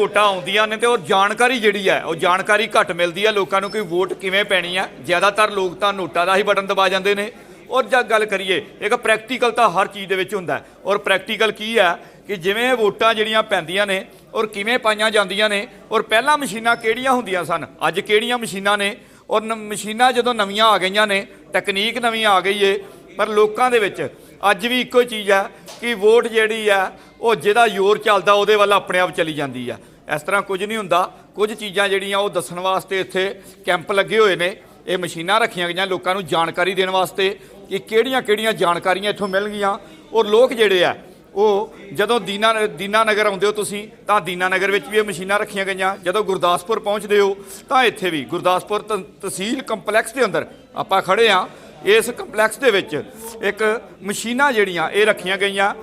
ਵੋਟਾਂ ਆਉਂਦੀਆਂ ਨੇ ਤੇ ਉਹ ਜਾਣਕਾਰੀ ਜਿਹੜੀ ਹੈ, ਉਹ ਜਾਣਕਾਰੀ ਘੱਟ ਮਿਲਦੀ ਹੈ ਲੋਕਾਂ ਨੂੰ ਕਿ ਵੋਟ ਕਿਵੇਂ ਪੈਣੀ ਹੈ। ਜ਼ਿਆਦਾਤਰ ਲੋਕ ਤਾਂ ਨੋਟਾਂ ਦਾ ਹੀ ਬਟਨ ਦਬਾ ਜਾਂਦੇ ਨੇ। ਔਰ ਜਦ ਗੱਲ ਕਰੀਏ, ਇੱਕ ਪ੍ਰੈਕਟੀਕਲ ਤਾਂ ਹਰ ਚੀਜ਼ ਦੇ ਵਿੱਚ ਹੁੰਦਾ ਔਰ ਪ੍ਰੈਕਟੀਕਲ ਕੀ ਹੈ ਕਿ ਜਿਵੇਂ ਵੋਟਾਂ ਜਿਹੜੀਆਂ ਪੈਂਦੀਆਂ ਨੇ ਔਰ ਕਿਵੇਂ ਪਾਈਆਂ ਜਾਂਦੀਆਂ ਨੇ, ਔਰ ਪਹਿਲਾਂ ਮਸ਼ੀਨਾਂ ਕਿਹੜੀਆਂ ਹੁੰਦੀਆਂ ਸਨ? ਅੱਜ ਕਿਹੜੀਆਂ ਮਸ਼ੀਨਾਂ ਨੇ? ਔਰ ਨ- ਮਸ਼ੀਨਾਂ ਜਦੋਂ ਨਵੀਆਂ ਆ ਗਈਆਂ ਨੇ ਟੈਕਨੀਕ ਨਵੀਂ ਆ ਗਈ ਏ, ਪਰ ਲੋਕਾਂ ਦੇ ਵਿੱਚ ਅੱਜ ਵੀ ਇੱਕੋ ਹੀ ਚੀਜ਼ ਹੈ ਕਿ ਵੋਟ ਜਿਹੜੀ ਆ, ਉਹ ਜਿਹਦਾ ਜ਼ੋਰ ਚੱਲਦਾ, ਉਹਦੇ ਵੱਲ ਆਪਣੇ ਆਪ ਚਲੀ ਜਾਂਦੀ ਆ। ਇਸ ਤਰ੍ਹਾਂ ਕੁਝ ਨਹੀਂ ਹੁੰਦਾ। ਕੁਝ ਚੀਜ਼ਾਂ ਜਿਹੜੀਆਂ, ਉਹ ਦੱਸਣ ਵਾਸਤੇ ਇੱਥੇ ਕੈਂਪ ਲੱਗੇ ਹੋਏ ਨੇ। ਇਹ ਮਸ਼ੀਨਾਂ ਰੱਖੀਆਂ ਗਈਆਂ ਲੋਕਾਂ ਨੂੰ ਜਾਣਕਾਰੀ ਦੇਣ ਵਾਸਤੇ ਕਿ ਕਿਹੜੀਆਂ-ਕਿਹੜੀਆਂ ਜਾਣਕਾਰੀਆਂ ਇੱਥੋਂ ਮਿਲਣਗੀਆਂ ਔਰ ਲੋਕ ਜਿਹੜੇ ਆ, ਉਹ ਜਦੋਂ ਦੀਨਾ ਦੀਨਾ ਨਗਰ ਆਉਂਦੇ ਹੋ ਤੁਸੀਂ, ਤਾਂ ਦੀਨਾ ਨਗਰ ਵਿੱਚ ਵੀ ਇਹ ਮਸ਼ੀਨਾਂ ਰੱਖੀਆਂ ਗਈਆਂ। ਜਦੋਂ ਗੁਰਦਾਸਪੁਰ ਪਹੁੰਚਦੇ ਹੋ, ਤਾਂ ਇੱਥੇ ਵੀ ਗੁਰਦਾਸਪੁਰ ਤ- ਤਹਿਸੀਲ ਕੰਪਲੈਕਸ ਦੇ ਅੰਦਰ ਆਪਾਂ ਖੜੇ ਆ ਇਸ ਕੰਪਲੈਕਸ ਦੇ ਵਿੱਚ ਇੱਕ ਮਸ਼ੀਨਾਂ ਜਿਹੜੀਆਂ, ਇਹ ਰੱਖੀਆਂ ਗਈਆਂ।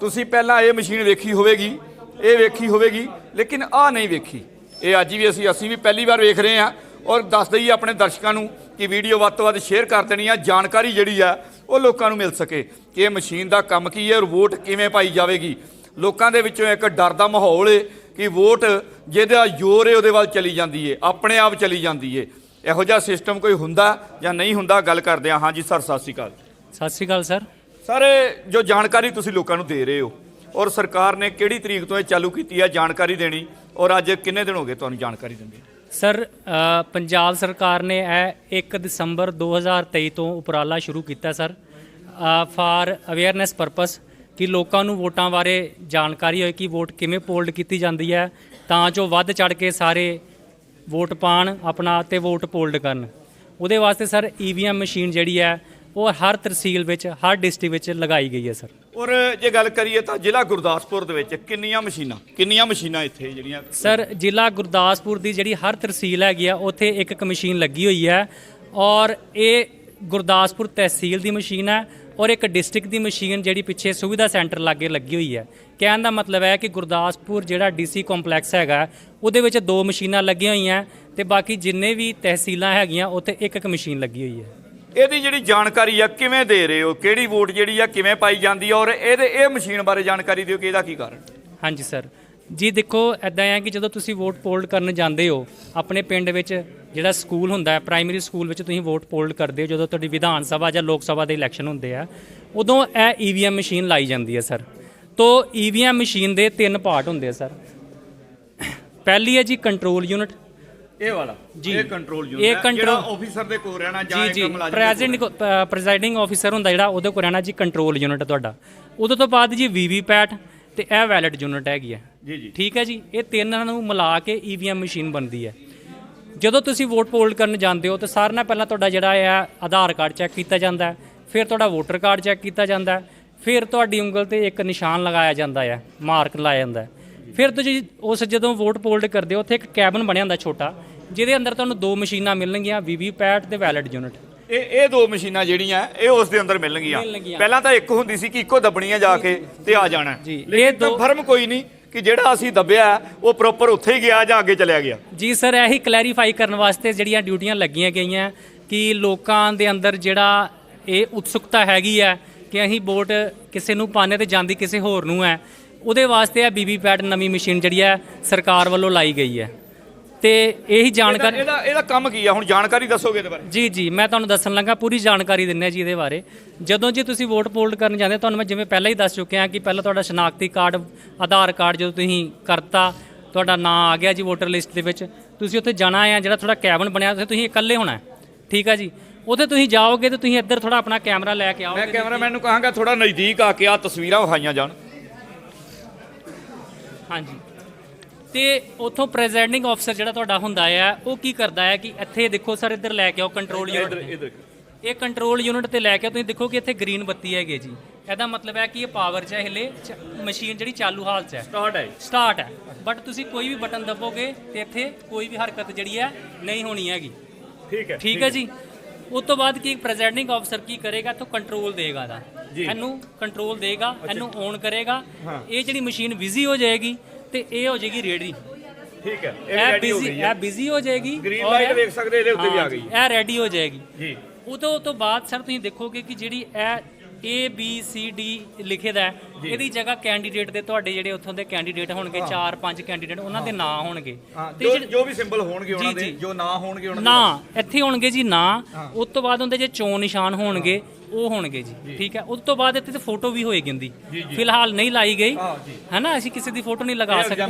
ਤੁਸੀਂ ਪਹਿਲਾਂ ਇਹ ਮਸ਼ੀਨ ਵੇਖੀ ਹੋਵੇਗੀ, ਇਹ ਵੇਖੀ ਹੋਵੇਗੀ, ਲੇਕਿਨ ਆਹ ਨਹੀਂ ਵੇਖੀ। ਇਹ ਅੱਜ ਵੀ ਅਸੀਂ ਅਸੀਂ ਵੀ ਪਹਿਲੀ ਵਾਰ ਵੇਖ ਰਹੇ ਹਾਂ ਔਰ ਦੱਸ ਦਈਏ ਆਪਣੇ ਦਰਸ਼ਕਾਂ ਨੂੰ ਕਿ ਵੀਡੀਓ ਵੱਧ ਤੋਂ ਵੱਧ ਸ਼ੇਅਰ ਕਰ ਦੇਣੀ ਆ। ਜਾਣਕਾਰੀ ਜਿਹੜੀ ਆ, ਉਹ ਲੋਕਾਂ ਨੂੰ ਮਿਲ ਸਕੇ ਕਿ ਇਹ ਮਸ਼ੀਨ ਦਾ ਕੰਮ ਕੀ ਹੈ ਔਰ ਵੋਟ ਕਿਵੇਂ ਪਾਈ ਜਾਵੇਗੀ। ਲੋਕਾਂ ਦੇ ਵਿੱਚੋਂ ਇੱਕ ਡਰ ਦਾ ਮਾਹੌਲ ਏ ਕਿ ਵੋਟ ਜਿਹਦਾ ਜ਼ੋਰ ਏ, ਉਹਦੇ ਵੱਲ ਚਲੀ ਜਾਂਦੀ ਏ, ਆਪਣੇ ਆਪ ਚਲੀ ਜਾਂਦੀ ਏ। ਇਹੋ ਜਿਹਾ ਸਿਸਟਮ ਕੋਈ ਹੁੰਦਾ ਜਾਂ ਨਹੀਂ ਹੁੰਦਾ ਗੱਲ ਕਰਦੇ ਆ ਹਾਂਜੀ ਸਰ ਸਤਿ ਸ਼੍ਰੀ ਅਕਾਲ। ਸਤਿ ਸ਼੍ਰੀ ਅਕਾਲ ਸਰ। ਸਰ ਇਹ ਜੋ ਜਾਣਕਾਰੀ ਤੁਸੀਂ ਲੋਕਾਂ ਨੂੰ ਦੇ ਰਹੇ ਹੋ ਔਰ ਸਰਕਾਰ ਨੇ ਕਿਹੜੀ ਤਰੀਕ ਤੋਂ ਇਹ ਚਾਲੂ ਕੀਤੀ ਹੈ ਜਾਣਕਾਰੀ ਦੇਣੀ ਔਰ ਅੱਜ ਕਿੰਨੇ ਦਿਨ ਹੋ ਗਏ ਤੁਹਾਨੂੰ ਜਾਣਕਾਰੀ ਦਿੰਦੇ ਸਰ ਪੰਜਾਬ ਸਰਕਾਰ ਨੇ ਇਹ 1 ਦਸੰਬਰ 2023 ਤੋਂ ਉਪਰਾਲਾ ਸ਼ੁਰੂ ਕੀਤਾ ਸਰ ਫਾਰ ਅਵੇਅਰਨੈਸ ਪਰਪਸ ਕਿ ਲੋਕਾਂ ਨੂੰ ਵੋਟਾਂ ਬਾਰੇ ਜਾਣਕਾਰੀ ਹੋਏ ਕਿ ਵੋਟ ਕਿਵੇਂ ਪੋਲਡ ਕੀਤੀ ਜਾਂਦੀ ਹੈ ਤਾਂ ਜੋ ਵੱਧ ਚੜ ਕੇ ਸਾਰੇ ਵੋਟ ਪਾਣ ਆਪਣਾ ਤੇ ਵੋਟ ਪੋਲਡ ਕਰਨ। ਉਹਦੇ ਵਾਸਤੇ ਸਰ ਈਵੀਐਮ ਮਸ਼ੀਨ ਜਿਹੜੀ ਹੈ ਉਹ ਹਰ ਤਹਿਸੀਲ ਵਿੱਚ ਹਰ ਡਿਸਟ੍ਰਿਕਟ ਵਿੱਚ ਲਗਾਈ ਗਈ ਹੈ ਸਰ। ਔਰ ਜੇ ਗੱਲ ਕਰੀਏ ਤਾਂ ਜ਼ਿਲ੍ਹਾ ਗੁਰਦਾਸਪੁਰ ਦੇ ਵਿੱਚ ਕਿੰਨੀਆਂ ਮਸ਼ੀਨਾਂ ਕਿੰਨੀਆਂ ਮਸ਼ੀਨਾਂ ਇੱਥੇ ਜਿਹੜੀਆਂ ਸਰ ਜ਼ਿਲ੍ਹਾ ਗੁਰਦਾਸਪੁਰ ਦੀ ਜਿਹੜੀ ਹਰ ਤਹਿਸੀਲ ਹੈਗੀ ਆ ਉੱਥੇ ਇੱਕ ਇੱਕ ਮਸ਼ੀਨ ਲੱਗੀ ਹੋਈ ਹੈ। ਔਰ ਇਹ ਗੁਰਦਾਸਪੁਰ ਤਹਿਸੀਲ ਦੀ ਮਸ਼ੀਨ ਹੈ ਔਰ ਇੱਕ ਡਿਸਟ੍ਰਿਕਟ ਦੀ ਮਸ਼ੀਨ ਜਿਹੜੀ ਪਿੱਛੇ ਸੁਵਿਧਾ ਸੈਂਟਰ ਲਾਗੇ ਲੱਗੀ ਹੋਈ ਹੈ। ਕਹਿਣ ਦਾ ਮਤਲਬ ਹੈ ਕਿ ਗੁਰਦਾਸਪੁਰ ਜਿਹੜਾ ਡੀਸੀ ਕੰਪਲੈਕਸ ਹੈਗਾ ਉਹਦੇ ਵਿੱਚ ਦੋ ਮਸ਼ੀਨਾਂ ਲੱਗੀਆਂ ਹੋਈਆਂ ਤੇ ਬਾਕੀ ਜਿੰਨੇ ਵੀ ਤਹਿਸੀਲਾਂ ਹੈਗੀਆਂ ਉੱਥੇ ਇੱਕ ਇੱਕ ਮਸ਼ੀਨ ਲੱਗੀ ਹੋਈ ਹੈ। ਇਹਦੀ ਜਿਹੜੀ ਜਾਣਕਾਰੀ ਆ ਕਿਵੇਂ ਦੇ ਰਹੇ ਹੋ? ਕਿਹੜੀ ਵੋਟ ਜਿਹੜੀ ਆ ਕਿਵੇਂ ਪਾਈ ਜਾਂਦੀ ਆ? ਔਰ ਇਹਦੇ ਇਹ ਮਸ਼ੀਨ ਬਾਰੇ ਜਾਣਕਾਰੀ ਦਿਓ ਕਿ ਇਹਦਾ ਕੀ ਕਾਰਨ? ਹਾਂਜੀ ਸਰ। ਜੀ ਦੇਖੋ ਐਦਾਂ ਹੈ ਕਿ ਜਦੋਂ ਤੁਸੀਂ ਵੋਟ ਪੋਲਡ ਕਰਨ ਜਾਂਦੇ ਹੋ ਆਪਣੇ ਪਿੰਡ ਵਿੱਚ ਜਿਹੜਾ ਸਕੂਲ ਹੁੰਦਾ ਹੈ ਪ੍ਰਾਇਮਰੀ ਸਕੂਲ ਵਿੱਚ ਤੁਸੀਂ ਵੋਟ ਪੋਲਡ ਕਰਦੇ ਹੋ ਜਦੋਂ ਤੁਹਾਡੀ ਵਿਧਾਨ ਸਭਾ ਜਾਂ ਲੋਕ ਸਭਾ ਦੇ ਇਲੈਕਸ਼ਨ ਹੁੰਦੇ ਆ ਉਦੋਂ ਇਹ ਈਵੀਐਮ ਮਸ਼ੀਨ ਲਾਈ ਜਾਂਦੀ ਹੈ ਸਰ। ਤੋ ਈਵੀਐਮ ਮਸ਼ੀਨ ਦੇ ਤਿੰਨ ਪਾਰਟ ਹੁੰਦੇ ਆ ਸਰ। ਪਹਿਲੀ ਹੈ ਜੀ ਕੰਟਰੋਲ ਯੂਨਿਟ ਇਹ ਵਾਲਾ ਜੀ। ਇਹ ਕੰਟਰੋਲ ਇਹ ਯੂਨਿਟ ਜਿਹੜਾ control- ਆਫੀਸਰ ਦੇ ਕੋਲ ਰਹਿਣਾ ਜਾਂ ਜੀ ਇੱਕ ਮੁਲਾਜ਼ਮ ਪ੍ਰੈਜ਼ੀਡੈਂਟ ਪ੍ਰੈਜ਼ਾਈਡਿੰਗ ਆਫੀਸਰ ਹੁੰਦਾ ਜਿਹੜਾ ਉਹਦੇ ਕੋਲ ਰਹਿਣਾ ਜੀ ਕੰਟਰੋਲ ਯੂਨਿਟ ਤੁਹਾਡਾ। ਉਦੋਂ ਤੋਂ ਬਾਅਦ ਜੀ ਵੀਵੀਪੈਟ ਤੇ ਇਹ ਵੈਲਿਡ ਯੂਨਿਟ ਹੈਗੀ ਹੈ। ਜੀ ਜੀ। ਠੀਕ ਹੈ ਜੀ? ਇਹ ਤਿੰਨਾਂ ਨੂੰ ਮਿਲਾ ਕੇ ਈਵੀਐਮ ਮਸ਼ੀਨ ਬਣਦੀ ਹੈ। ਜਦੋਂ ਤੁਸੀਂ ਵੋਟ ਪੋਲ ਕਰਨ ਜਾਂਦੇ ਹੋ ਤਾਂ ਸਾਰਿਆਂ ਨਾਲ ਪਹਿਲਾਂ ਤੁਹਾਡਾ ਜਿਹੜਾ ਹੈ ਆਧਾਰ ਕਾਰਡ ਚੈੱਕ ਕੀਤਾ ਜਾਂਦਾ ਹੈ ਫਿਰ ਤੁਹਾਡਾ ਵੋਟਰ ਕਾਰਡ ਚੈੱਕ ਕੀਤਾ ਜਾਂਦਾ ਹੈ ਫਿਰ ਤੁਹਾਡੀ ਉਂਗਲ ਤੇ ਇੱਕ ਨਿਸ਼ਾਨ ਲਗਾਇਆ ਜਾਂਦਾ ਹੈ ਮਾਰਕ ਲਾਇਆ ਜਾਂਦਾ ਹੈ। ਫਿਰ ਤੁਸੀਂ ਉਸ ਜਦੋਂ ਵੋਟ ਪੋਲਡ ਕਰਦੇ ਹੋ ਉੱਥੇ ਇੱਕ ਕੈਬਨ ਬਣਿਆ ਹੁੰਦਾ ਛੋਟਾ ਜਿਹਦੇ ਅੰਦਰ ਤੁਹਾਨੂੰ ਦੋ ਮਸ਼ੀਨਾਂ ਮਿਲਣਗੀਆਂ ਵੀਵੀਪੈਟ ਤੇ ਵੈਲਿਡ ਯੂਨਿਟ। ਇਹ ਇਹ ਦੋ ਮਸ਼ੀਨਾਂ ਜਿਹੜੀਆਂ ਇਹ ਉਸ ਦੇ ਅੰਦਰ ਮਿਲਣਗੀਆਂ। ਪਹਿਲਾਂ ਤਾਂ ਇੱਕ ਹੁੰਦੀ ਸੀ ਕਿ ਇੱਕੋ ਦੱਬਣੀਆਂ ਜਾ ਕੇ ਤੇ ਆ ਜਾਣਾ। ਜੀ, ਇਹ ਲੇਕਿਨ ਦੋ- ਕਨਫਰਮ ਕੋਈ ਨਹੀਂ। ਕਿ ਜਿਹੜਾ ਅਸੀਂ ਦੱਬਿਆ, ਉਹ ਪ੍ਰੋਪਰ ਉੱਥੇ ਹੀ ਗਿਆ ਜਾਂ ਅੱਗੇ ਚਲਿਆ ਗਿਆ? ਜੀ ਸਰ, ਇਹੀ ਕਲੈਰੀਫਾਈ ਕਰਨ ਵਾਸਤੇ ਜਿਹੜੀਆਂ ਡਿਊਟੀਆਂ ਲੱਗੀਆਂ ਗਈਆਂ ਕਿ ਲੋਕਾਂ ਦੇ ਅੰਦਰ ਜਿਹੜਾ ਇਹ ਉਤਸੁਕਤਾ ਹੈਗੀ ਹੈ ਕਿ ਅਸੀਂ ਵੋਟ ਕਿਸੇ ਨੂੰ ਪਾਣੇ ਤੇ ਜਾਂਦੀ ਕਿਸੇ ਹੋਰ ਨੂੰ ਹੈ, ਉਹਦੇ ਵਾਸਤੇ ਇਹ ਬੀਬੀ ਪੈਟ ਨਵੀਂ ਮਸ਼ੀਨ ਜਿਹੜੀ ਹੈ ਸਰਕਾਰ ਵੱਲੋਂ ਲਾਈ ਗਈ ਹੈ। ਤੇ ਇਹੀ ਜਾਣਕਾਰੀ ਇਹਦਾ ਇਹਦਾ ਕੰਮ ਕੀ ਆ? ਹੁਣ ਜਾਣਕਾਰੀ ਦੱਸੋਗੇ ਇਹਦੇ ਬਾਰੇ। ਜੀ ਜੀ ਮੈਂ ਤੁਹਾਨੂੰ ਦੱਸਣ ਲੱਗਾ ਪੂਰੀ ਜਾਣਕਾਰੀ ਦਿੰਨੇ ਜੀ ਇਹਦੇ ਬਾਰੇ। ਜਦੋਂ ਜੀ ਤੁਸੀਂ ਵੋਟ ਪੋਲਡ ਕਰਨ ਜਾਂਦੇ ਤੁਹਾਨੂੰ ਮੈਂ ਜਿਵੇਂ ਪਹਿਲਾਂ ਹੀ ਦੱਸ ਚੁੱਕਿਆ ਕਿ ਪਹਿਲਾਂ ਤੁਹਾਡਾ ਸ਼ਨਾਖਤੀ ਕਾਰਡ ਆਧਾਰ ਕਾਰਡ ਜਦੋਂ ਤੁਸੀਂ ਕਰਤਾ ਤੁਹਾਡਾ ਨਾਂ ਆ ਗਿਆ ਜੀ ਵੋਟਰ ਲਿਸਟ ਦੇ ਵਿੱਚ ਤੁਸੀਂ ਉੱਥੇ ਜਾਣਾ ਹੈ ਜਿਹੜਾ ਥੋੜਾ ਕੈਬਨ ਬਣਿਆ ਉੱਥੇ ਤੁਸੀਂ ਇਕੱਲੇ ਹੋਣਾ। ਠੀਕ ਹੈ ਜੀ? ਉੱਥੇ ਤੁਸੀਂ ਜਾਓਗੇ ਤੇ ਤੁਸੀਂ ਇੱਧਰ ਥੋੜਾ ਆਪਣਾ ਕੈਮਰਾ ਲੈ ਕੇ ਮੈਂ ਆਓਗੇ ਕੈਮਰਾਮੈਨ ਨੂੰ ਕਹਾਂਗਾ ਥੋੜਾ ਨਜ਼ਦੀਕ ਆ ਕੇ ਆ ਤਸਵੀਰਾਂ ਵਿਖਾਈਆਂ ਜਾਣ। ਹਾਂਜੀ। ਤੇ ਉਥੋਂ ਪ੍ਰੈਜ਼ਾਈਡਿੰਗ ਆਫਸਰ ਜਿਹੜਾ ਤੁਹਾਡਾ ਹੁੰਦਾ ਹੈ ਉਹ ਕੀ ਕਰਦਾ ਹੈ ਕਿ ਇੱਥੇ ਦੇਖੋ ਸਰ ਇੱਧਰ ਲੈ ਕੇ ਆਓ ਕੰਟਰੋਲ ਯੂਨਿਟ ਇੱਧਰ ਇੱਧਰ। ਇਹ ਕੰਟਰੋਲ ਯੂਨਿਟ ਤੇ ਲੈ ਕੇ ਤੁਸੀਂ ਦੇਖੋ ਕਿ ਇੱਥੇ ਗ੍ਰੀਨ ਬੱਤੀ ਹੈਗੀ ਜੀ। ਇਹਦਾ ਮਤਲਬ ਹੈ ਕਿ ਇਹ ਪਾਵਰ 'ਚ ਹੈ ਹਲੇ ਮਸ਼ੀਨ ਜਿਹੜੀ ਚਾਲੂ ਹਾਲ 'ਚ ਹੈ। ਸਟਾਰਟ ਹੈ। ਸਟਾਰਟ ਹੈ। ਬਟ ਤੁਸੀਂ ਕੋਈ ਵੀ ਬਟਨ ਦਬੋਗੇ ਤੇ ਇੱਥੇ ਕੋਈ ਵੀ ਹਰਕਤ ਜਿਹੜੀ ਹੈ ਨਹੀਂ ਹੋਣੀ ਹੈਗੀ। ਠੀਕ ਹੈ ਠੀਕ ਹੈ ਜੀ? ਉਸ ਤੋਂ ਬਾਅਦ ਕੀ ਪ੍ਰੈਜ਼ਾਈਡਿੰਗ ਆਫਸਰ ਕੀ ਕਰੇਗਾ? ਤੋਂ ਕੰਟਰੋਲ ਦੇਗਾ ਜੀ। ਇਹਨੂੰ ਕੰਟਰੋਲ ਦੇਗਾ ਇਹਨੂੰ ਔਨ ਕਰੇਗਾ। ਇਹ ਜਿਹੜੀ ਮਸ਼ੀਨ ਬਿਜ਼ੀ ਹੋ ਜਾਏਗੀ ਤੇ ਇਹ ਹੋ ਜਾਏਗੀ ਰੈਡੀ ਠੀਕ ਹੈ ਇਹ ਇਹ ਰੈਡੀ ਹੋ ਬਿਜ਼ੀ ਗਈ ਇਹ ਹੈ ਬਿਜ਼ੀ ਹੋ ਜਾਏਗੀ ਔਰ light ਇਹ- ਦੇਖ ਸਕਦੇ ਇਹਦੇ ਉੱਤੇ ਵੀ ਆ ਹਾਂ ਗਈ ਜੀ, ਇਹ ਰੈਡੀ ਹੋ ਜਾਏਗੀ। ਜੀ। ਉਦੋਂ ਤੋਂ ਬਾਅਦ ਸਰ ਤੁਸੀਂ ਦੇਖੋਗੇ ਕਿ ਜਿਹੜੀ ਇਹ A B C D ਲਿਖੇ ਦਾ ਹੈ। ਇਹਦੀ ਜਗ੍ਹਾ ਕੈਂਡੀਡੇਟ ਦੇ ਤੁਹਾਡੇ ਜਿਹੜੇ ਉੱਥੋਂ ਦੇ ਕੈਂਡੀਡੇਟ ਹੋਣਗੇ 4-5 ਕੈਂਡੀਡੇਟ ਉਹਨਾਂ ਦੇ ਨਾਂ ਹੋਣਗੇ। ਤੇ ਜੋ ਜਿਹੜੇ- ਜੋ ਵੀ ਸਿੰਬਲ ਹੋਣਗੇ ਉਹਨਾਂ ਜੀ, ਦੇ ਜੀ। ਜੋ ਨਾਂ ਹੋਣਗੇ ਉਹਨਾਂ ਦੇ ਨਾ ਇੱਥੇ ਹੋਣਗੇ ਜੀ ਨਾਂ ਉਸ ਤੋਂ ਬਾਅਦ ਹੁੰਦੇ ਜੇ ਚੋਣ ਨਿਸ਼ਾਨ ਹੋਣਗੇ। ਉਹ ਹੋਣਗੇ ਜੀ ਠੀਕ ਹੈ। ਉਸ ਤੋਂ ਬਾਅਦ ਇੱਥੇ ਤੇ ਫੋਟੋ ਵੀ ਹੋਏਗੀ ਹੁੰਦੀ ਫਿਲਹਾਲ ਨਹੀਂ ਲਾਈ ਗਈ। ਹਾਂ, ਨਾ ਅਸੀਂ ਕਿਸੇ ਦੀ ਫੋਟੋ ਨਹੀਂ ਲਗਾ। ਸਕਦੇ।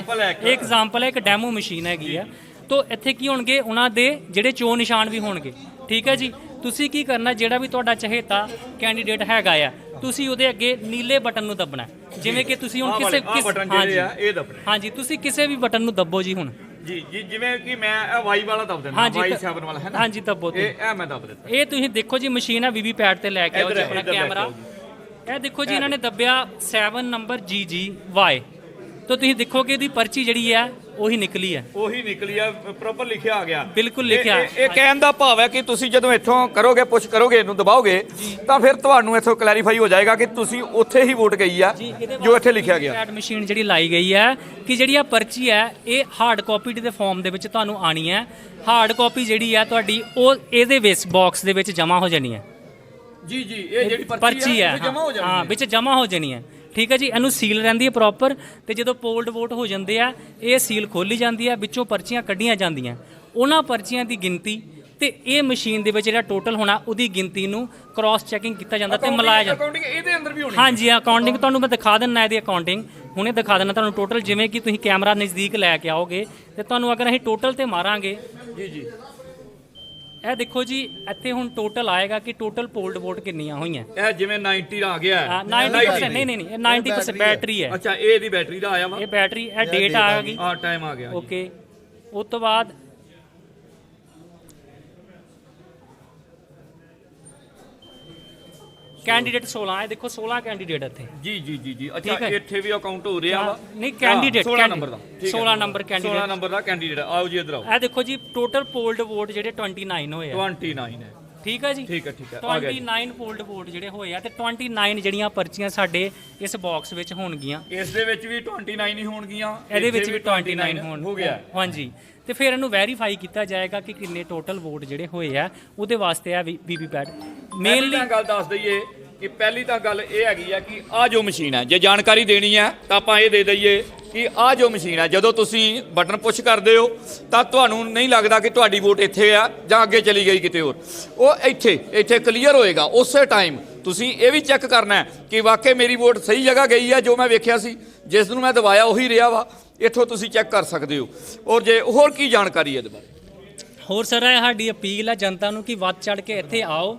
ਇਹ ਐਗਜ਼ਾਮਪਲ ਹੈ ਇੱਕ ਡੈਮੋ ਮਸ਼ੀਨ ਹੈਗੀ ਆ। ਤੋਂ ਇੱਥੇ ਕੀ ਹੋਣਗੇ? ਉਹਨਾਂ ਦੇ ਜਿਹੜੇ ਚੋਣ ਨਿਸ਼ਾਨ ਵੀ ਹੋਣਗੇ। ਠੀਕ ਹੈ ਜੀ? ਤੁਸੀਂ ਕੀ ਕਰਨਾ? ਜਿਹੜਾ ਵੀ ਤੁਹਾਡਾ ਚਹੇਤਾ ਕੈਂਡੀਡੇਟ ਹੈਗਾ ਆ ਤੁਸੀਂ ਉਹਦੇ ਅੱਗੇ ਨੀਲੇ ਬਟਨ ਨੂੰ ਦੱਬਣਾ। ਜਿਵੇਂ ਕਿ ਤੁਸੀਂ ਹੁਣ ਕਿਸੇ ਇਹ ਦੱਬਣੇ। ਹਾਂਜੀ ਤੁਸੀਂ ਕਿਸੇ ਵੀ ਬਟਨ ਨੂੰ ਦੱਬੋ ਜੀ ਹੁਣ। ਜੀ ਜੀ ਜਿਵੇਂ ਕਿ ਮੈਂ ਇਹ ਵਾਈ ਵਾਲਾ ਦੱਬ ਦਿੰਦਾ ਹਾਂਜੀ, ਵਾਈ ਤਾਂ- 7 ਵਾਲਾ ਹੈ ਨਾ? ਹਾਂਜੀ, ਦੱਬੋ ਤੁਸੀਂ। ਇਹ ਇਹ ਮੈਂ ਦੱਬ ਦਿੱਤਾ। ਇਹ ਤੁਸੀਂ ਦੇਖੋ ਜੀ ਮਸ਼ੀਨ ਆ ਵੀਵੀ ਪੈਡ ਤੇ ਲੈ ਕੇ ਆਓ ਇੱਧਰ ਜੀ ਹੈ, ਆਪਣਾ ਇੱਧਰ ਲੈ ਕੇ ਕੈਮਰਾ। ਆਓ ਇਹ ਦੇਖੋ ਜੀ ਇਹਨਾਂ ਨੇ ਦੱਬਿਆ 7 ਨੰਬਰ GGY ਤਾਂ ਤੁਸੀਂ ਦੇਖੋਗੇ ਇਹਦੀ ਪਰਚੀ ਜਿਹੜੀ ਹੈ ਉਹੀ ਨਿਕਲੀ ਹੈ ਉਹੀ ਨਿਕਲੀ ਆ ਪ੍ਰੋਪਰ ਲਿਖਿਆ ਆ ਗਿਆ। ਬਿਲਕੁਲ ਲਿਖਿਆ। ਇਹ- ਇਹ ਕਹਿਣ ਦਾ ਭਾਵ ਹੈ ਕਿ ਤੁਸੀਂ ਜਦੋਂ ਇੱਥੋਂ ਕਰੋਗੇ ਪੁਸ਼ ਕਰੋਗੇ ਇਹਨੂੰ ਦਬਾਓਗੇ ਤਾਂ ਫਿਰ ਤੁਹਾਨੂੰ ਇੱਥੋਂ ਕਲੈਰੀਫਾਈ ਹੋ ਜਾਏਗਾ ਕਿ ਤੁਸੀਂ ਉੱਥੇ ਹੀ ਵੋਟ ਗਈ ਆ ਜੋ ਇੱਥੇ ਲਿਖਿਆ ਗਿਆ। ਪੈਡ ਮਸ਼ੀਨ ਜਿਹੜੀ ਲਾਈ ਗਈ ਹੈ ਕਿ ਜਿਹੜੀ ਆ ਪਰਚੀ ਹੈ ਇਹ ਹਾਰਡ ਕਾਪੀ ਦੇ ਫਾਰਮ ਦੇ ਵਿੱਚ ਤੁਹਾਨੂੰ ਆਣੀ ਹੈ ਹਾਰਡ ਕਾਪੀ ਜਿਹੜੀ ਹੈ ਤੁਹਾਡੀ ਉਹ ਇਹਦੇ ਵਿੱਚ ਬਾਕਸ ਦੇ ਵਿੱਚ ਜਮ੍ਹਾਂ ਹੋ ਜਾਣੀ ਹੈ ਜੀ ਜੀ ਇਹ ਜਿਹੜੀ ਪਰਚੀ ਹਾਂ ਹੈ ਵਿੱਚ ਜਮ੍ਹਾਂ ਹੋ ਜਾਣੀ ਹੈ ਠੀਕ ਹੈ ਜੀ ਇਹਨੂੰ ਸੀਲ ਰਹਿੰਦੀ ਹੈ ਪ੍ਰੋਪਰ ਤੇ ਜਦੋਂ ਪੋਲਡ ਵੋਟ ਹੋ ਜਾਂਦੇ ਆ ਇਹ ਸੀਲ ਖੋਲੀ ਜਾਂਦੀ ਹੈ ਵਿੱਚੋਂ ਪਰਚੀਆਂ ਕੱਢੀਆਂ ਜਾਂਦੀਆਂ। ਉਹਨਾਂ ਪਰਚੀਆਂ ਦੀ ਗਿਣਤੀ ਤੇ ਇਹ ਮਸ਼ੀਨ ਦੇ ਵਿੱਚ ਜਿਹੜਾ ਟੋਟਲ ਹੋਣਾ ਉਹਦੀ ਗਿਣਤੀ ਨੂੰ ਕ੍ਰਾਸ ਚੈਕਿੰਗ ਕੀਤਾ ਜਾਂਦਾ ਤੇ ਮਿਲਾਇਆ ਜਾਂਦਾ। ਅਕਾਊਂਟਿੰਗ ਇਹਦੇ ਅੰਦਰ ਵੀ ਹੋਣੀ ਹਾਂਜੀ ਅਕਾਊਂਟਿੰਗ ਤੁਹਾਨੂੰ ਮੈਂ ਦਿਖਾ ਦਿੰਨਾ ਇਹਦੀ ਅਕਾਊਂਟਿੰਗ ਹੁਣੇ ਦਿਖਾ ਦਿੰਨਾ ਤੁਹਾਨੂੰ ਟੋਟਲ ਜਿਵੇਂ ਕਿ ਤੁਸੀਂ ਕੈਮਰਾ ਨਜ਼ਦੀਕ ਲੈ ਕੇ ਆਓਗੇ ਤੇ ਤੁਹਾਨੂੰ ਅਗਰ ਅਸੀਂ ਟੋਟਲ ਤੇ ਮਾਰਾਂਗੇ ਜੀ ਜੀ। ਇਹ ਦੇਖੋ ਜੀ ਇੱਥੇ ਹੁਣ ਟੋਟਲ ਆਏਗਾ ਕਿ ਟੋਟਲ ਪੋਲਡ ਵੋਟ ਕਿੰਨੀਆਂ ਹੋਈਆਂ? ਇਹ ਜਿਵੇਂ 90 ਆ ਗਿਆ ਹੈ। ਹਾਂ, 90% ਨਹੀਂ ਨਹੀਂ ਨਹੀਂ ਇਹ 90% ਬੈਟਰੀ ਹੈ। ਅੱਛਾ ਇਹ ਦੀ ਬੈਟਰੀ ਦਾ ਆਇਆ ਵਾ। ਇਹ ਬੈਟਰੀ ਇਹ ਡੇਟ ਆ ਗਈ। ਆ ਟਾਈਮ ਆ ਗਿਆ ਜੀ। ਓਕੇ ਉਸ ਤੋਂ ਬਾਅਦ ਕੈਂਡੀਡੇਟ 16 ਇਹ ਦੇਖੋ 16 ਕੈਂਡੀਡੇਟ ਇੱਥੇ। ਜੀ ਜੀ ਜੀ ਜੀ। ਅੱਛਾ ਠੀਕ ਹੈ। ਇੱਥੇ ਵੀ ਅਕਾਊਂਟ ਹੋ ਰਿਹਾ ਵਾ? ਨਹੀਂ ਕੈਂਡੀਡੇਟ 16 ਨੰਬਰ ਦਾ। ਠੀਕ ਹੈ। 16 ਨੰਬਰ 16 ਕੈਂਡੀਡੇਟ ਨੰਬਰ ਦਾ ਕੈਂਡੀਡੇਟ ਆਓ ਜੀ ਇਧਰ ਆਓ। ਇਹ ਦੇਖੋ ਜੀ ਟੋਟਲ ਪੋਲਡ ਵੋਟ ਜਿਹੜੇ 29 ਹੋਏ ਆ। 29 ਹੈ। ਠੀਕ ਹੈ ਜੀ? ਠੀਕ ਹੈ ਠੀਕ ਹੈ ਆ ਗਿਆ ਜੀ। 29 ਪੋਲਡ ਵੋਟ ਜਿਹੜੇ ਹੋਏ ਆ ਤੇ 29 ਜਿਹੜੀਆਂ ਪਰਚੀਆਂ ਸਾਡੇ ਇਸ ਬਾਕਸ ਵਿੱਚ ਹੋਣਗੀਆਂ। ਇਸ ਦੇ ਵਿੱਚ ਵੀ 29 ਹੀ ਹੋਣਗੀਆਂ ਇਹਦੇ ਵਿੱਚ ਵੀ 29 ਹੋਣ ਹੋ ਗਿਆ। ਹਾਂਜੀ। ਤੇ ਫਿਰ ਇਹਨੂੰ ਵੈਰੀਫਾਈ ਕੀਤਾ ਜਾਏਗਾ ਕਿ ਕਿੰਨੇ ਟੋਟਲ ਵੋਟ ਜਿਹੜੇ ਹੋਏ ਆ ਉਹਦੇ ਵਾਸਤੇ ਆ ਵੀਵੀ ਪੈਡ ਮੇਨਲੀ ਗੱਲ ਦੱਸ ਦਈਏ ਕਿ ਪਹਿਲੀ ਤਾਂ ਗੱਲ ਇਹ ਹੈਗੀ ਆ ਕਿ ਆ ਜੋ ਮਸ਼ੀਨ ਹੈ, ਜੇ ਜਾਣਕਾਰੀ ਦੇਣੀ ਹੈ ਤਾਂ ਆਪਾਂ ਇਹ ਦੇ ਦਈਏ ਕਿ ਆ ਜੋ ਮਸ਼ੀਨ ਹੈ, ਜਦੋਂ ਤੁਸੀਂ ਬਟਨ ਪੁਸ਼ ਕਰਦੇ ਹੋ ਤਾਂ ਤੁਹਾਨੂੰ ਨਹੀਂ ਲੱਗਦਾ ਕਿ ਤੁਹਾਡੀ ਵੋਟ ਇੱਥੇ ਆ ਜਾਂ ਅੱਗੇ ਚਲੀ ਗਈ ਕਿਤੇ ਹੋਰ। ਉਹ ਇੱਥੇ ਇੱਥੇ ਕਲੀਅਰ ਹੋਏਗਾ। ਉਸੇ ਟਾਈਮ ਤੁਸੀਂ ਇਹ ਵੀ ਚੈੱਕ ਕਰਨਾ ਹੈ ਕਿ ਵਾਕਈ ਮੇਰੀ ਵੋਟ ਸਹੀ ਜਗ੍ਹਾ ਗਈ ਹੈ ਜੋ ਮੈਂ ਵੇਖਿਆ ਸੀ, ਜਿਸ ਨੂੰ ਮੈਂ ਦਵਾਇਆ ਉਹੀ ਰਿਹਾ ਵਾ। ਇੱਥੋਂ ਤੁਸੀਂ ਚੈੱਕ ਕਰ ਸਕਦੇ ਹੋ। ਔਰ ਜੇ ਹੋਰ ਕੀ ਜਾਣਕਾਰੀ ਹੈ ਇਹਦੇ ਬਾਰੇ? ਹੋਰ ਸਰ, ਇਹ ਸਾਡੀ ਅਪੀਲ ਹੈ ਜਨਤਾ ਨੂੰ ਕਿ ਵੱਧ ਚੜ ਕੇ ਇੱਥੇ ਆਓ।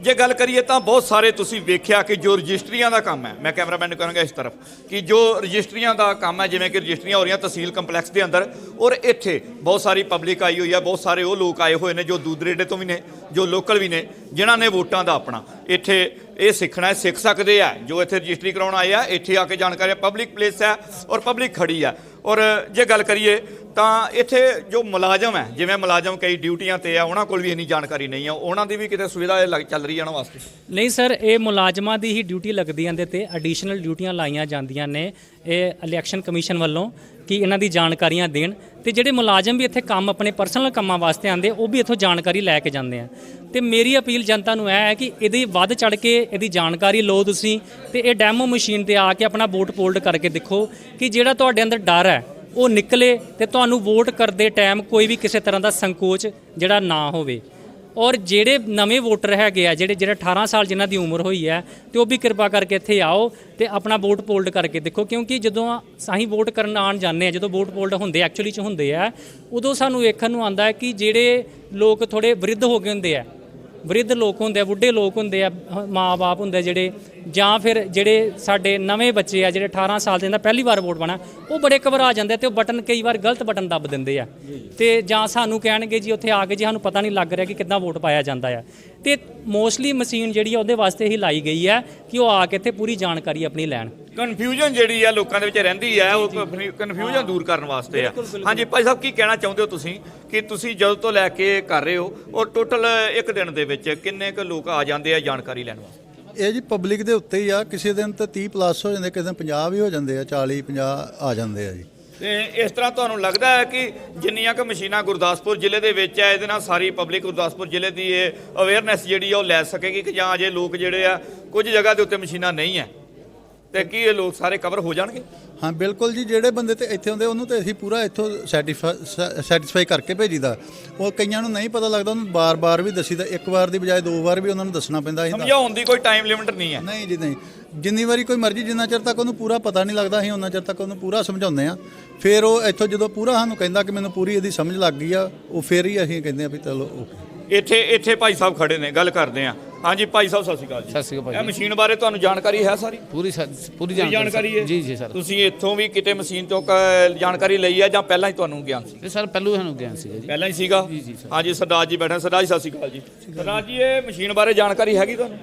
ਜੇ ਗੱਲ ਕਰੀਏ ਤਾਂ ਬਹੁਤ ਸਾਰੇ ਤੁਸੀਂ ਵੇਖਿਆ ਕਿ ਜੋ ਰਜਿਸਟਰੀਆਂ ਦਾ ਕੰਮ ਹੈ, ਮੈਂ ਕੈਮਰਾਮੈਨ ਨੂੰ ਕਹਾਂਗਾ ਇਸ ਤਰਫ, ਕਿ ਜੋ ਰਜਿਸਟਰੀਆਂ ਦਾ ਕੰਮ ਹੈ, ਜਿਵੇਂ ਕਿ ਰਜਿਸਟਰੀਆਂ ਹੋ ਰਹੀਆਂ ਤਹਿਸੀਲ ਕੰਪਲੈਕਸ ਦੇ ਅੰਦਰ, ਔਰ ਇੱਥੇ ਬਹੁਤ ਸਾਰੀ ਪਬਲਿਕ ਆਈ ਹੋਈ ਹੈ, ਬਹੁਤ ਸਾਰੇ ਉਹ ਲੋਕ ਆਏ ਹੋਏ ਨੇ ਜੋ ਦੂਦਰੇਡੇ ਤੋਂ ਵੀ ਨੇ, ਜੋ ਲੋਕਲ ਵੀ ਨੇ, ਜਿਨ੍ਹਾਂ ਨੇ ਵੋਟਾਂ ਦਾ ਆਪਣਾ, ਇੱਥੇ ਇਹ ਸਿੱਖਣਾ ਹੈ, ਸਿੱਖ ਸਕਦੇ ਆ, ਜੋ ਇੱਥੇ ਰਜਿਸਟਰੀ ਕਰਾਉਣ ਆਏ ਆ, ਇੱਥੇ ਆ ਕੇ ਜਾਣਕਾਰੀ ਪਬਲਿਕ ਪਲੇਸ ਹੈ, ਔਰ ਪਬਲਿਕ ਖੜੀ ਹੈ, ਔਰ ਜੇ ਗੱਲ ਕਰੀਏ ਤਾਂ ਇੱਥੇ ਜੋ ਮੁਲਾਜ਼ਮ ਹੈ, ਜਿਵੇਂ ਮੁਲਾਜ਼ਮ ਕਈ ਡਿਊਟੀਆਂ ਤੇ ਆ, ਉਹਨਾਂ ਕੋਲ ਵੀ ਇੰਨੀ ਜਾਣਕਾਰੀ ਨਹੀਂ ਆ। ਉਹਨਾਂ ਦੀ ਵੀ ਕਿਤੇ ਸੁਵਿਧਾ ਇਹ ਲੱਗ- ਚੱਲ ਰਹੀ ਹੈ ਉਹਨਾਂ ਵਾਸਤੇ? ਨਹੀਂ ਸਰ, ਇਹ ਮੁਲਾਜ਼ਮਾਂ ਦੀ ਹੀ ਡਿਊਟੀ ਲੱਗਦੀ ਇਹਦੇ ਤੇ। ਐਡੀਸ਼ਨਲ ਡਿਊਟੀਆਂ ਲਾਈਆਂ ਜਾਂਦੀਆਂ ਨੇ ਇਹ ਇਲੈਕਸ਼ਨ ਕਮਿਸ਼ਨ ਵੱਲੋਂ ਕਿ ਇਹਨਾਂ ਦੀ ਜਾਣਕਾਰੀਆਂ ਦੇਣ। ਤੇ ਜਿਹੜੇ ਮੁਲਾਜ਼ਮ ਵੀ ਇੱਥੇ ਕੰਮ, ਆਪਣੇ ਪਰਸਨਲ ਕੰਮਾਂ ਵਾਸਤੇ ਆਉਂਦੇ, ਉਹ ਵੀ ਇੱਥੋਂ ਜਾਣਕਾਰੀ ਲੈ ਕੇ ਜਾਂਦੇ ਆ। ਤੇ ਮੇਰੀ ਅਪੀਲ ਜਨਤਾ ਨੂੰ ਇਹ ਹੈ ਕਿ ਇਹਦੀ ਵੱਧ ਚੜ ਕੇ ਇਹਦੀ ਜਾਣਕਾਰੀ ਲਓ ਤੁਸੀਂ ਤੇ ਇਹ ਡੈਮੋ ਮਸ਼ੀਨ ਤੇ ਆ ਕੇ ਆਪਣਾ ਵੋਟ ਪੋਲਡ ਕਰਕੇ ਦੇਖੋ ਕਿ ਜਿਹੜਾ ਤੁਹਾਡੇ ਅੰਦਰ ਡਰ ਹੈ ਉਹ ਨਿਕਲੇ ਤੇ ਤੁਹਾਨੂੰ ਵੋਟ ਕਰਦੇ ਟਾਈਮ ਕੋਈ ਵੀ ਕਿਸੇ ਤਰ੍ਹਾਂ ਦਾ ਸੰਕੋਚ ਜਿਹੜਾ ਨਾ ਹੋਵੇ। ਔਰ ਜਿਹੜੇ ਨਵੇਂ ਵੋਟਰ ਹੈਗੇ ਆ, ਜਿਹੜੇ ਜਿਹੜੇ 18 ਸਾਲ ਜਿਨ੍ਹਾਂ ਦੀ ਉਮਰ ਹੋਈ ਹੈ, ਤੇ ਉਹ ਵੀ ਕਿਰਪਾ ਕਰਕੇ ਇੱਥੇ ਆਓ ਤੇ ਆਪਣਾ ਵੋਟ ਪੋਲਡ ਕਰਕੇ ਦੇਖੋ। ਕਿਉਂਕਿ ਜਦੋਂ ਅਸੀਂ ਵੋਟ ਕਰਨ ਆਣ ਜਾਂਦੇ ਆ ਜਦੋਂ ਵੋਟ ਪੋਲਡ ਹੁੰਦੇ ਐਕਚੁਅਲੀ ਚ ਹੁੰਦੇ ਆ, ਉਦੋਂ ਸਾਨੂੰ ਵੇਖਣ ਨੂੰ ਆਂਦਾ ਹੈ ਕਿ ਜਿਹੜੇ ਲੋਕ ਥੋੜੇ ਵਿਰੁੱਧ ਹੋ ਗਏ ਹੁੰਦੇ ਆ ਵਿਰੁੱਧ ਲੋਕ ਹੁੰਦੇ ਆ ਬੁੱਢੇ ਲੋਕ ਹੁੰਦੇ ਆ ਮਾਪੇ ਹੁੰਦੇ ਜਿਹੜੇ ਜਾਂ ਫਿਰ ਜਿਹੜੇ ਸਾਡੇ ਨਵੇਂ ਬੱਚੇ ਆ ਜਿਹੜੇ 18 ਸਾਲ ਦੇ ਦਾ ਪਹਿਲੀ ਵਾਰ ਵੋਟ ਪਾਣਾ ਉਹ ਬੜੇ ਘਬਰਾ ਜਾਂਦੇ ਤੇ ਉਹ ਬਟਨ ਕਈ ਵਾਰ ਗਲਤ ਬਟਨ ਦੱਬ ਦਿੰਦੇ ਆ। ਤੇ ਜਾਂ ਸਾਨੂੰ ਕਹਿਣਗੇ ਜੀ ਉੱਥੇ ਆ ਕੇ ਜੀ ਸਾਨੂੰ ਪਤਾ ਨਹੀਂ ਲੱਗ ਰਿਹਾ ਕਿ ਕਿੱਦਾਂ ਵੋਟ ਪਾਇਆ ਜਾਂਦਾ ਆ। ਤੇ ਮੋਸਟਲੀ ਮਸ਼ੀਨ ਜਿਹੜੀ ਆ ਉਹਦੇ ਵਾਸਤੇ ਹੀ ਲਾਈ ਗਈ ਆ ਕਿ ਉਹ ਆ ਕੇ ਇੱਥੇ ਪੂਰੀ ਜਾਣਕਾਰੀ ਆਪਣੀ ਲੈਣ। ਕਨਫਿਊਜ਼ਨ ਜਿਹੜੀ ਆ ਲੋਕਾਂ ਦੇ ਵਿੱਚ ਰਹਿੰਦੀ ਹੈ ਉਹ ਕਨਫਿਊਜ਼ਨ ਦੂਰ ਕਰਨ ਵਾਸਤੇ ਆ। ਹਾਂਜੀ ਭਾਈ ਸਾਹਿਬ ਕੀ ਕਹਿਣਾ ਚਾਹੁੰਦੇ ਹੋ ਤੁਸੀਂ? ਕਿ ਤੁਸੀਂ ਜਦੋਂ ਤੋਂ ਲੈ ਕੇ ਕਰ ਰਹੇ ਹੋ ਔਰ ਟੋਟਲ ਇੱਕ ਦਿਨ ਦੇ ਵਿੱਚ ਕਿੰਨੇ ਕੁ ਲੋਕ ਆ ਜਾਂਦੇ ਆ ਜਾਣਕਾਰੀ ਲੈਣ ਵਾਸਤੇ? ਇਹ ਜੀ ਪਬਲਿਕ ਦੇ ਉੱਤੇ ਹੀ ਆ। ਕਿਸੇ ਦਿਨ ਤਾਂ 30 ਪਲੱਸ ਹੋ ਜਾਂਦੇ ਕਿਸੇ ਦਿਨ 50 ਵੀ ਹੋ ਜਾਂਦੇ ਆ 40 50 ਆ ਜਾਂਦੇ ਆ ਜੀ। ਤੇ ਇਸ ਤਰ੍ਹਾਂ ਤੁਹਾਨੂੰ ਲੱਗਦਾ ਹੈ ਕਿ ਜਿੰਨੀਆਂ ਕੁ ਮਸ਼ੀਨਾਂ ਗੁਰਦਾਸਪੁਰ ਜ਼ਿਲ੍ਹੇ ਦੇ ਵਿੱਚ ਹੈ ਇਹਦੇ ਨਾਲ ਸਾਰੀ ਪਬਲਿਕ ਗੁਰਦਾਸਪੁਰ ਜ਼ਿਲ੍ਹੇ ਦੀ ਇਹ ਅਵੇਅਰਨੈਸ ਜਿਹੜੀ ਆ ਉਹ ਲੈ ਸਕੇਗੀ ਕਿ ਜਾਂ ਅਜੇ ਲੋਕ ਜਿਹੜੇ ਆ ਕੁਝ ਜਗ੍ਹਾ ਦੇ ਉੱਤੇ ਮਸ਼ੀਨਾਂ ਨਹੀਂ ਹੈ। ਤੇ ਕੀ ਇਹ ਲੋਕ ਸਾਰੇ ਕਵਰ ਹੋ ਜਾਣਗੇ? ਹਾਂ ਬਿਲਕੁਲ ਜੀ ਜਿਹੜੇ ਬੰਦੇ ਤੇ ਇੱਥੇ ਹੁੰਦੇ ਉਹਨੂੰ ਤੇ ਅਸੀਂ ਪੂਰਾ ਇੱਥੋਂ ਸੈਟੀਸਫਾਈ ਕਰਕੇ ਭੇਜੀਦਾ। ਉਹ ਕਈਆਂ ਨੂੰ ਨਹੀਂ ਪਤਾ ਲੱਗਦਾ ਉਹਨੂੰ ਬਾਰ-ਬਾਰ ਵੀ ਦੱਸੀਦਾ। ਇੱਕ ਵਾਰ ਦੀ ਬਜਾਏ ਦੋ ਵਾਰ ਵੀ ਉਹਨਾਂ ਨੂੰ ਦੱਸਣਾ ਪੈਂਦਾ ਅਸੀਂ ਸਮਝਾਉਣ ਦੀ ਕੋਈ ਟਾਈਮ ਲਿਮਿਟ ਨਹੀਂ ਹੈ। ਨਹੀਂ ਜੀ ਨਹੀਂ। ਜਿੰਨੀ ਵਾਰੀ ਕੋਈ ਮਰਜ਼ੀ ਜਿੰਨਾ ਚਿਰ ਤੱਕ ਉਹਨੂੰ ਪੂਰਾ ਪਤਾ ਨਹੀਂ ਲੱਗਦਾ ਅਸੀਂ ਉਹਨਾਂ ਚਿਰ ਤੱਕ ਉਹਨੂੰ ਪੂਰਾ ਸਮਝਾਉਂਦੇ ਆ ਫਿਰ ਉਹ ਇੱਥੋਂ ਜਦੋਂ ਪੂਰਾ ਸਾਨੂੰ ਕਹਿੰਦਾ ਕਿ ਮੈਨੂੰ ਪੂਰੀ ਇਹਦੀ ਸਮਝ ਲੱਗ ਗਈ ਆ ਉਹ ਫਿਰ ਹੀ ਅਸੀਂ ਕਹਿੰਦੇ ਆ ਵੀ ਚਲੋ ਓਕੇ ਇੱਥੇ ਇੱਥੇ ਭਾਈ ਸਾਹਿਬ ਖੜੇ ਨੇ ਗੱਲ ਕਰਦੇ ਆ ਹਾਂਜੀ ਭਾਈ ਸਾਹਿਬ ਸਤਿ ਸ਼੍ਰੀ ਅਕਾਲ ਜੀ। ਸਤਿ ਸ਼੍ਰੀ ਅਕਾਲ ਇਹ ਮਸ਼ੀਨ ਬਾਰੇ ਤੁਹਾਨੂੰ ਜਾਣਕਾਰੀ ਹੈ ਸਾਰੀ? ਪੂਰੀ ਸਾ- ਪੂਰੀ ਜਾਣਕਾਰੀ ਹੈ? ਜੀ ਜੀ ਸਰ। ਤੁਸੀਂ ਇੱਥੋਂ ਵੀ ਕਿਤੇ ਮਸ਼ੀਨ ਤੋਂ ਕ- ਜਾਣਕਾਰੀ ਲਈ ਹੈ ਜਾਂ ਪਹਿਲਾਂ ਹੀ ਤੁਹਾਨੂੰ ਗਿਆਨ ਸੀ? ਇਹ ਸਰ ਪਹਿਲੂ ਸਾਨੂੰ ਗਿਆਨ ਸੀਗਾ ਜੀ। ਪਹਿਲਾਂ ਹੀ ਸੀਗਾ? ਜੀ, ਜੀ, ਸਰ। ਹਾਂਜੀ ਸਰਦਾਰ ਜੀ ਬੈਠੇ ਸਰਦਾਰ ਜੀ ਸਤਿ ਸ਼੍ਰੀ ਅਕਾਲ ਜੀ। ਸਰਦਾਰ ਜੀ ਇਹ ਮਸ਼ੀਨ ਬਾਰੇ ਜਾਣਕਾਰੀ ਹੈਗੀ ਤੁਹਾਨੂੰ?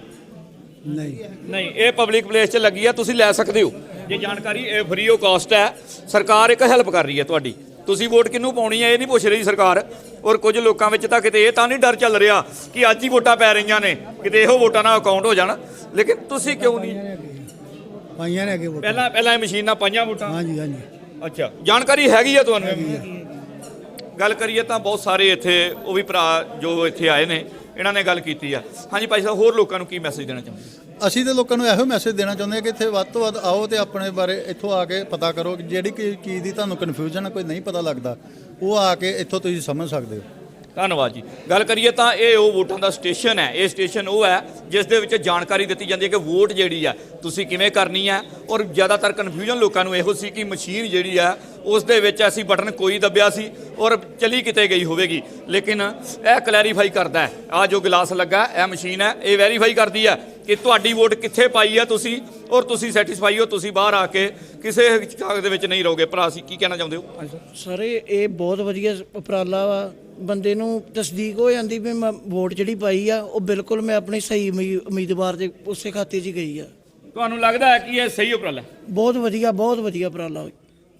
ਨਹੀਂ। ਨਹੀਂ ਇਹ ਪਬਲਿਕ ਪਲੇਸ 'ਚ ਲੱਗੀ ਆ ਤੁਸੀਂ ਲੈ ਸਕਦੇ ਹੋ। ਜੇ ਜਾਣਕਾਰੀ ਇਹ ਫ੍ਰੀ ਆਫ ਕਾਸਟ ਹੈ। ਸਰਕਾਰ ਇੱਕ ਹੈਲਪ ਕਰ ਰਹੀ ਹੈ ਤੁਹਾਡੀ। ਤੁਸੀਂ ਵੋਟ ਕਿਹਨੂੰ ਪਾਉਣੀ ਹੈ ਇਹ ਨਹੀਂ ਪੁੱਛ ਰਹੀ ਸਰਕਾਰ। ਔਰ ਕੁਝ ਲੋਕਾਂ ਵਿੱਚ ਤਾਂ ਕਿਤੇ ਇਹ ਤਾਂ ਨਹੀਂ ਡਰ ਚੱਲ ਰਿਹਾ ਕਿ ਅੱਜ ਹੀ ਵੋਟਾਂ ਪੈ ਰਹੀਆਂ ਨੇ ਕਿਤੇ ਇਹੋ ਵੋਟਾਂ ਨਾਲ ਅਕਾਊਂਟ ਹੋ ਜਾਣ। ਲੇਕਿਨ ਤੁਸੀਂ ਕਿਉਂ ਨਹੀਂ? ਪਾਈਆਂ ਨੇ ਅੱਗੇ ਵੋਟਾਂ। ਪਹਿਲਾਂ ਪਹਿਲਾਂ ਇਹ ਮਸ਼ੀਨਾਂ ਪਾਈਆਂ ਵੋਟਾਂ? ਹਾਂਜੀ ਹਾਂਜੀ। ਅੱਛਾ ਜਾਣਕਾਰੀ ਹੈਗੀ ਆ ਤੁਹਾਨੂੰ? ਗੱਲ ਕਰੀਏ ਤਾਂ ਬਹੁਤ ਸਾਰੇ ਇੱਥੇ ਉਹ ਵੀ ਭਰਾ ਜੋ ਇੱਥੇ ਆਏ ਨੇ ਇਹਨਾਂ ਨੇ ਗੱਲ ਕੀਤੀ ਆ। ਹਾਂਜੀ ਭਾਈ ਸਾਹਿਬ ਹੋਰ ਲੋਕਾਂ ਨੂੰ ਕੀ ਮੈਸੇਜ ਦੇਣਾ ਚਾਹੁੰਦੇ? ਅਸੀਂ ਤੇ ਲੋਕਾਂ ਨੂੰ ਇਹੋ ਮੈਸੇਜ ਦੇਣਾ ਚਾਹੁੰਦੇ ਹਾਂ ਕਿ ਇੱਥੇ ਵੱਧ ਤੋਂ ਵੱਧ ਆਓ ਤੇ ਆਪਣੇ ਬਾਰੇ ਇੱਥੋਂ ਆ ਕੇ ਪਤਾ ਕਰੋ ਜਿਹੜੀ ਕਿ ਚੀਜ਼ ਦੀ ਤੁਹਾਨੂੰ ਕਨਫਿਊਜ਼ਨ ਹੈ ਕੋਈ ਨਹੀਂ ਪਤਾ ਲੱਗਦਾ। ਉਹ ਆ ਕੇ ਇੱਥੋਂ ਤੁਸੀਂ ਸਮਝ ਸਕਦੇ ਹੋ। ਧੰਨਵਾਦ ਜੀ। ਗੱਲ ਕਰੀਏ ਤਾਂ ਇਹ ਉਹ ਵੋਟਾਂ ਦਾ ਸਟੇਸ਼ਨ ਹੈ। ਇਹ ਸਟੇਸ਼ਨ ਉਹ ਹੈ ਜਿਸ ਦੇ ਵਿੱਚ ਜਾਣਕਾਰੀ ਦਿੱਤੀ ਜਾਂਦੀ ਹੈ ਕਿ ਵੋਟ ਜਿਹੜੀ ਆ ਤੁਸੀਂ ਕਿਵੇਂ ਕਰਨੀ ਹੈ ਔਰ ਜ਼ਿਆਦਾਤਰ ਕਨਫਿਊਜ਼ਨ ਲੋਕਾਂ ਨੂੰ ਇਹੋ ਸੀ ਕਿ ਮਸ਼ੀਨ ਜਿਹੜੀ ਆ ਉਸ ਦੇ ਵਿੱਚ ਅਸੀਂ ਬਟਨ ਕੋਈ ਦੱਬਿਆ ਸੀ ਔਰ ਚਲੀ ਕਿਤੇ ਗਈ ਹੋਵੇਗੀ। ਲੇਕਿਨ ਇਹ ਕਲੈਰੀਫਾਈ ਕਰਦਾ ਹੈ। ਆ ਜੋ ਗਲਾਸ ਲੱਗਾ, ਇਹ ਮਸ਼ੀਨ ਹੈ, ਇਹ ਵੈਰੀਫਾਈ ਕਰਦੀ ਹੈ ਕਿ ਤੁਹਾਡੀ ਵੋਟ ਕਿੱਥੇ ਪਾਈ ਹੈ ਤੁਸੀਂ ਔਰ ਤੁਸੀਂ ਸੈਟੀਸਫਾਈ ਹੋ ਤੁਸੀਂ ਬਾਹਰ ਆ ਕੇ ਕਿਸੇ ਹਿਚਕਾਕ ਦੇ ਵਿੱਚ ਨਹੀਂ ਰਹੋਗੇ। ਭਰਾ ਸੀ ਕੀ ਕਹਿਣਾ ਚਾਹੁੰਦੇ ਹੋ? ਸਰ ਇਹ ਬਹੁਤ ਵਧੀਆ ਉਪਰਾਲਾ ਵਾ। ਬੰਦੇ ਨੂੰ ਤਸਦੀਕ ਹੋ ਜਾਂਦੀ ਵੀ ਮੈਂ ਵੋਟ ਜਿਹੜੀ ਪਾਈ ਆ ਉਹ ਬਿਲਕੁਲ ਮੈਂ ਆਪਣੀ ਸਹੀ ਉਮੀ- ਉਮੀਦਵਾਰ ਦੇ ਉਸੇ ਖਾਤੇ 'ਚ ਹੀ ਗਈ ਆ। ਤੁਹਾਨੂੰ ਲੱਗਦਾ ਹੈ ਕਿ ਇਹ ਸਹੀ ਉਪਰਾਲਾ ਹੈ? ਬਹੁਤ ਵਧੀਆ ਬਹੁਤ ਵਧੀਆ ਉਪਰਾਲਾ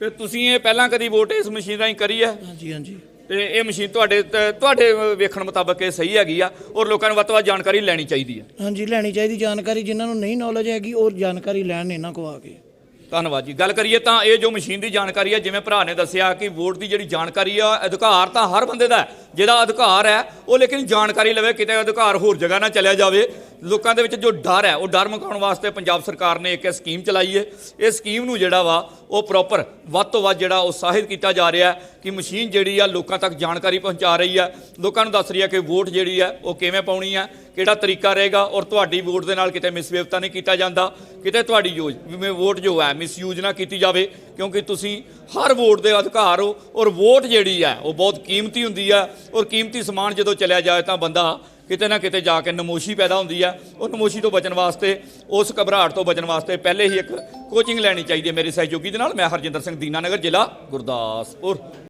ਤੇ ਤੁਸੀਂ ਇਹ ਪਹਿਲਾਂ ਕਦੀ ਵੋਟ ਇਸ ਮਸ਼ੀਨ ਰਾਹੀਂ ਕਰੀ ਹੈ? ਹਾਂਜੀ ਹਾਂਜੀ। ਤੇ ਇਹ ਮਸ਼ੀਨ ਤੁਹਾਡੇ ਤੇ- ਤੁਹਾਡੇ ਵੇਖਣ ਮੁਤਾਬਕ ਇਹ ਸਹੀ ਹੈਗੀ ਆ ਔਰ ਲੋਕਾਂ ਨੂੰ ਵੱਧ ਤੋਂ ਵੱਧ ਜਾਣਕਾਰੀ ਲੈਣੀ ਚਾਹੀਦੀ ਆ। ਹਾਂਜੀ, ਲੈਣੀ ਚਾਹੀਦੀ ਜਾਣਕਾਰੀ, ਜਿਨ੍ਹਾਂ ਨੂੰ ਨਹੀਂ ਨੌਲੇਜ ਹੈਗੀ, ਉਹ ਜਾਣਕਾਰੀ ਲੈਣ ਇਹਨਾਂ ਕੋ ਆ ਕੇ। ਧੰਨਵਾਦ ਜੀ। ਗੱਲ ਕਰੀਏ ਤਾਂ ਇਹ ਜੋ ਮਸ਼ੀਨ ਦੀ ਜਾਣਕਾਰੀ ਹੈ, ਜਿਵੇਂ ਭਰਾ ਨੇ ਦੱਸਿਆ ਕਿ ਵੋਟ ਦੀ ਜਿਹੜੀ ਜਾਣਕਾਰੀ ਆ, ਅਧਿਕਾਰ ਤਾਂ ਹਰ ਬੰਦੇ ਦਾ ਹੈ, ਜਿਹਦਾ ਅਧਿਕਾਰ ਹੈ, ਉਹ ਲੇਕਿਨ ਜਾਣਕਾਰੀ ਲਵੇ, ਕਿਤੇ ਅਧਿਕਾਰ ਹੋਰ ਜਗ੍ਹਾ ਨਾ ਚਲਿਆ ਜਾਵੇ। ਲੋਕਾਂ ਦੇ ਵਿੱਚ ਜੋ ਡਰ ਹੈ, ਉਹ ਡਰ ਮੁਕਾਉਣ ਵਾਸਤੇ ਪੰਜਾਬ ਸਰਕਾਰ ਨੇ ਇੱਕ ਸਕੀਮ ਚਲਾਈ ਹੈ। ਇਹ ਸਕੀਮ ਨੂੰ ਜਿਹੜਾ ਵਾ, ਉਹ ਪ੍ਰੋਪਰ ਵੱਧ ਤੋਂ ਵੱਧ ਜਿਹੜਾ ਉਤਸ਼ਾਹਿਤ ਕੀਤਾ ਜਾ ਰਿਹਾ ਕਿ ਮਸ਼ੀਨ ਜਿਹੜੀ ਆ, ਲੋਕਾਂ ਤੱਕ ਜਾਣਕਾਰੀ ਪਹੁੰਚਾ ਰਹੀ ਹੈ। ਲੋਕਾਂ ਨੂੰ ਦੱਸ ਰਹੀ ਹੈ ਕਿ ਵੋਟ ਜਿਹੜੀ ਹੈ, ਉਹ ਕਿਵੇਂ ਪਾਉਣੀ ਹੈ। ਕਿਹੜਾ ਤਰੀਕਾ ਰਹੇਗਾ ਔਰ ਤੁਹਾਡੀ ਵੋਟ ਦੇ ਨਾਲ ਕਿਤੇ ਮਿਸਬਿਹੇਵ ਤਾਂ ਨਹੀਂ ਕੀਤਾ ਜਾਂਦਾ? ਕਿਤੇ ਤੁਹਾਡੀ ਯੋਜ ਵੋਟ ਜੋ ਹੈ ਮਿਸਯੂਜ਼ ਨਾ ਕੀਤੀ ਜਾਵੇ, ਕਿਉਂਕਿ ਤੁਸੀਂ ਹਰ ਵੋਟ ਦੇ ਅਧਿਕਾਰ ਹੋ ਔਰ ਵੋਟ ਜਿਹੜੀ ਹੈ, ਉਹ ਬਹੁਤ ਕੀਮਤੀ ਹੁੰਦੀ ਹੈ ਔਰ ਕੀਮਤੀ ਸਮਾਨ ਜਦੋਂ ਚਲਿਆ ਜਾਏ ਤਾਂ ਬੰਦਾ ਕਿਤੇ ਨਾ ਕਿਤੇ ਜਾ ਕੇ ਨਮੋਸ਼ੀ ਪੈਦਾ ਹੁੰਦੀ ਹੈ ਉਹ ਨਮੋਸ਼ੀ ਤੋਂ ਬਚਣ ਵਾਸਤੇ, ਉਸ ਘਬਰਾਹਟ ਤੋਂ ਬਚਣ ਵਾਸਤੇ ਪਹਿਲੇ ਹੀ ਇੱਕ ਕੋਚਿੰਗ ਲੈਣੀ ਚਾਹੀਦੀ ਹੈ ਮੇਰੇ ਸਹਿਯੋਗੀ ਦੇ ਨਾਲ, ਮੈਂ ਹਰਜਿੰਦਰ ਸਿੰਘ ਦੀਨਾਨਗਰ, ਜ਼ਿਲ੍ਹਾ ਗੁਰਦਾਸਪੁਰ।